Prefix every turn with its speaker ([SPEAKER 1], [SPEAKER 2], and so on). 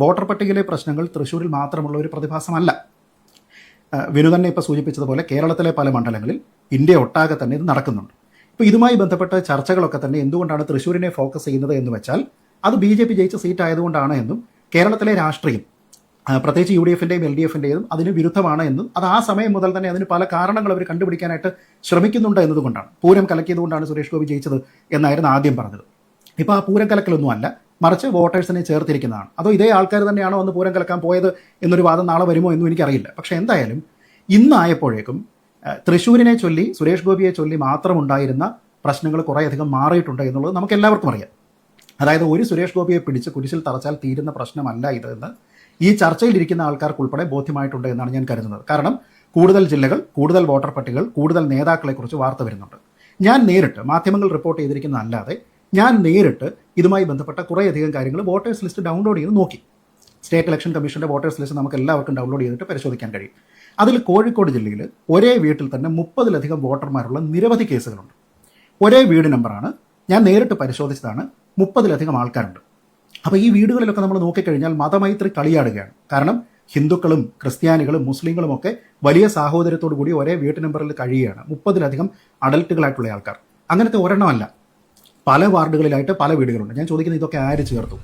[SPEAKER 1] Voter പട്ടികയിലെ പ്രശ്നങ്ങൾ തൃശ്ശൂരിൽ മാത്രമുള്ള ഒരു പ്രതിഭാസമല്ല. വിനു തന്നെ ഇപ്പോൾ സൂചിപ്പിച്ചതുപോലെ കേരളത്തിലെ പല മണ്ഡലങ്ങളിൽ ഇന്ത്യ ഒട്ടാകെ തന്നെ ഇത് നടക്കുന്നുണ്ട്. ഇപ്പോൾ ഇതുമായി ബന്ധപ്പെട്ട ചർച്ചകളൊക്കെ തന്നെ എന്തുകൊണ്ടാണ് തൃശ്ശൂരിനെ ഫോക്കസ് ചെയ്യുന്നത് എന്ന് വെച്ചാൽ അത് ബി ജെ പി ജയിച്ച സീറ്റ് ആയതുകൊണ്ടാണ് എന്നും കേരളത്തിലെ രാഷ്ട്രീയം പ്രത്യേകിച്ച് യു ഡി എഫിന്റെയും എൽ ഡി എഫിന്റെയും അതിന് വിരുദ്ധമാണ് എന്നും അത് ആ സമയം മുതൽ തന്നെ അതിന് പല കാരണങ്ങൾ അവർ കണ്ടുപിടിക്കാനായിട്ട് ശ്രമിക്കുന്നുണ്ട് എന്നതുകൊണ്ടാണ്. പൂരം കലക്കിയതുകൊണ്ടാണ് സുരേഷ് ഗോപി ജയിച്ചത് എന്നായിരുന്നു ആദ്യം പറഞ്ഞത്. ഇപ്പോൾ ആ പൂരം കലക്കലൊന്നും അല്ല മറിച്ച് വോട്ടേഴ്സിനെ ചേർത്തിരിക്കുന്നതാണ്. അതോ ഇതേ ആൾക്കാർ തന്നെയാണോ ഒന്ന് പൂരം കലക്കാൻ പോയത് എന്നൊരു വാദം നാളെ വരുമോ എന്നും എനിക്കറിയില്ല. പക്ഷേ എന്തായാലും ഇന്നായപ്പോഴേക്കും തൃശ്ശൂരിനെ ചൊല്ലി സുരേഷ് ഗോപിയെ ചൊല്ലി മാത്രമുണ്ടായിരുന്ന പ്രശ്നങ്ങൾ കുറേയധികം മാറിയിട്ടുണ്ട് എന്നുള്ളത് നമുക്ക് എല്ലാവർക്കും അറിയാം. അതായത് ഒരു സുരേഷ് ഗോപിയെ പിടിച്ച് കുരിശിൽ തറച്ചാൽ തീരുന്ന പ്രശ്നമല്ല ഇത് എന്ന് ഈ ചർച്ചയിലിരിക്കുന്ന ആൾക്കാർക്ക് ഉൾപ്പെടെ ബോധ്യമായിട്ടുണ്ട് എന്നാണ് ഞാൻ കരുതുന്നത്. കാരണം കൂടുതൽ ജില്ലകൾ കൂടുതൽ വോട്ടർ പട്ടികൾ കൂടുതൽ നേതാക്കളെക്കുറിച്ച് വാർത്ത വരുന്നുണ്ട്. ഞാൻ നേരിട്ട് മാധ്യമങ്ങൾ റിപ്പോർട്ട് ചെയ്തിരിക്കുന്നതല്ലാതെ ഞാൻ നേരിട്ട് ഇതുമായി ബന്ധപ്പെട്ട കുറേയധികം കാര്യങ്ങൾ വോട്ടേഴ്സ് ലിസ്റ്റ് ഡൗൺലോഡ് ചെയ്ത് നോക്കി. സ്റ്റേറ്റ് ഇലക്ഷൻ കമ്മീഷന്റെ വോട്ടേഴ്സ് ലിസ്റ്റ് നമുക്ക് എല്ലാവർക്കും ഡൗൺലോഡ് ചെയ്തിട്ട് പരിശോധിക്കാൻ കഴിയും. അതിൽ കോഴിക്കോട് ജില്ലയിൽ ഒരേ വീട്ടിൽ തന്നെ മുപ്പതിലധികം വോട്ടർമാരുള്ള നിരവധി കേസുകളുണ്ട്. ഒരേ വീട് നമ്പറാണ് ഞാൻ നേരിട്ട് പരിശോധിച്ചതാണ് മുപ്പതിലധികം ആൾക്കാരുണ്ട്. അപ്പോൾ ഈ വീടുകളിലൊക്കെ നമ്മൾ നോക്കിക്കഴിഞ്ഞാൽ മതമൈത്രി കളിയാടുകയാണ്. കാരണം ഹിന്ദുക്കളും ക്രിസ്ത്യാനികളും മുസ്ലിങ്ങളും ഒക്കെ വലിയ സാഹോദര്യത്തോടു കൂടി ഒരേ വീട്ടു നമ്പറിൽ കഴിയുകയാണ്. മുപ്പതിലധികം അഡൽട്ടുകളായിട്ടുള്ള ആൾക്കാർ. അങ്ങനത്തെ ഒരെണ്ണമല്ല. പല വാർഡുകളിലായിട്ട് പല വീടുകളുണ്ട്. ഞാൻ ചോദിക്കുന്നത് ഇതൊക്കെ ആര് ചേർത്തു?